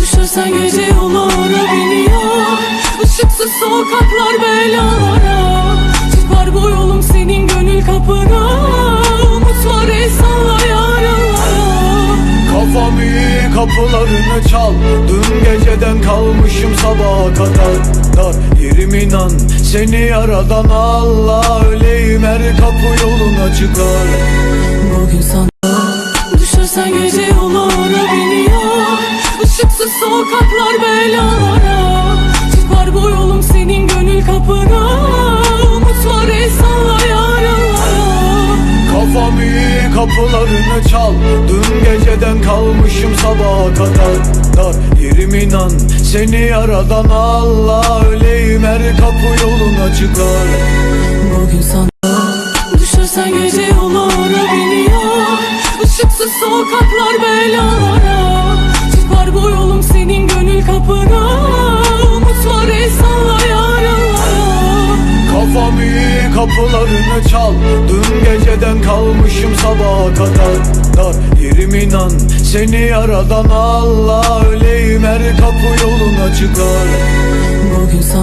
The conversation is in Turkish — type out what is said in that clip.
Düşersen gece yollara biniyor. Işıksız sokaklar belalara. Çıkar bu yolum senin gönül kapına. Umutlar el salla yarınlara Kafam iyi kapılarını çal. Dün geceden kalmışım sabaha kadar. Dar. Yerim inan Seni yaradan Allah. Öyleyim her kapı yoluna çıkar. Bugün sana Düşersen gece biniyor Işıksız sokaklar belalara. Çıkar bu yolum senin gönül kapına. Umutlar el salla yarınlara Kafam iyi kapılarını çal. Dün geceden kalmışım sabaha kadar. Dar. Yerim inan Seni yaradan Allah. Öyleyim her kapı yoluna çıkar. Bugün sana Düşersen gece yollara biniyor Işıksız sokaklar belalara kapılarını çal. Dün geceden kalmışım sabaha kadar. Dar yerim inan Seni yaradan Allah Öyleyim her kapı yoluna çıkar. Bugün sana